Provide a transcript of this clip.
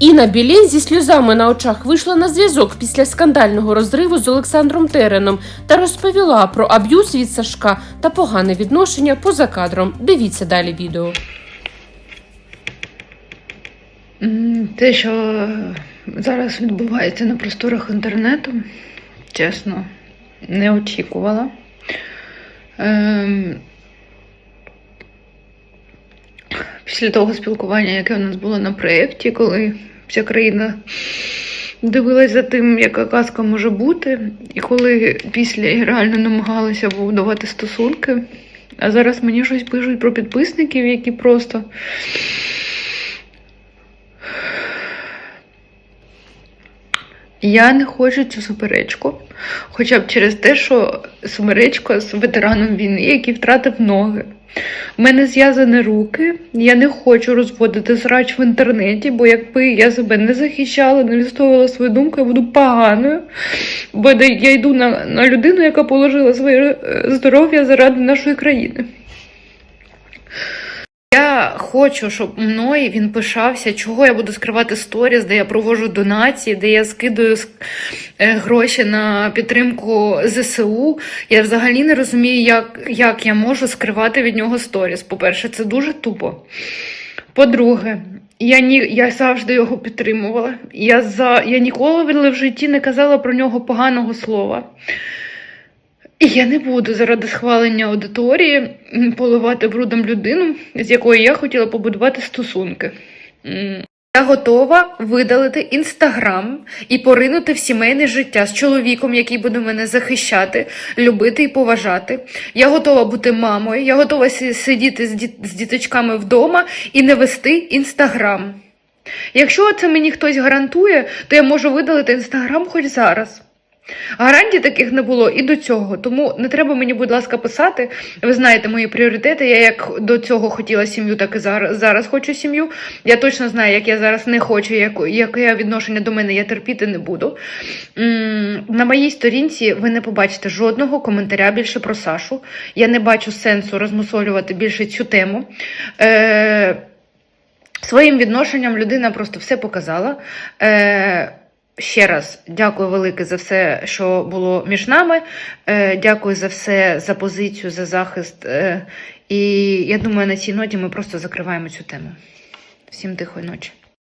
Інна Білін зі сльозами на очах вийшла на зв'язок після скандального розриву з Олександром Тереном та розповіла про аб'юз від Сашка та погане відношення поза кадром. Дивіться далі відео. Те, що зараз відбувається на просторах інтернету, чесно, не очікувала. Ем, Після того спілкування, яке у нас було на проєкті, коли вся країна дивилась за тим, яка казка може бути, і коли після реально намагалася будувати стосунки, а зараз мені щось пишуть про підписників, які просто. Я не хочу цю суперечку, хоча б через те, що суперечка з ветераном війни, який втратив ноги. У мене зв'язані руки, я не хочу розводити срач в інтернеті, бо якби я себе не захищала, не відстоювала свою думку, я буду поганою. Бо я йду на, на людину, яка положила своє е, здоров'я заради нашої країни. Я хочу, щоб мною він пишався, чого я буду скривати сторіс, де я проводжу донації, де я скидаю е, гроші на підтримку ЗСУ. Я взагалі не розумію, як, як я можу скривати від нього сторіс. По-перше, це дуже тупо. По-друге, я, ні, я завжди його підтримувала. Я, за, я ніколи в житті не казала про нього поганого слова. Я не буду заради схвалення аудиторії поливати брудом людину, з якою я хотіла побудувати стосунки. Я готова видалити інстаграм і поринути в сімейне життя з чоловіком, який буде мене захищати, любити і поважати. Я готова бути мамою, я готова сидіти з, діт- з діточками вдома і не вести інстаграм. Якщо це мені хтось гарантує, то я можу видалити інстаграм хоч зараз. Гарантій таких не було і до цього, тому не треба мені, будь ласка, писати. Ви знаєте мої пріоритети. Я як до цього хотіла сім'ю, так і зараз, зараз хочу сім'ю. Я точно знаю, як я зараз не хочу, як, яке відношення до мене я терпіти не буду. На моїй сторінці ви не побачите жодного коментаря більше про Сашу. Я не бачу сенсу розмусолювати більше цю тему. Е, Своїм відношенням людина просто все показала. Е, Ще раз дякую велике за все, що було між нами. Е, дякую за все, за позицію, за захист. Е, і я думаю, на цій ноті ми просто закриваємо цю тему. Всім тихої ночі.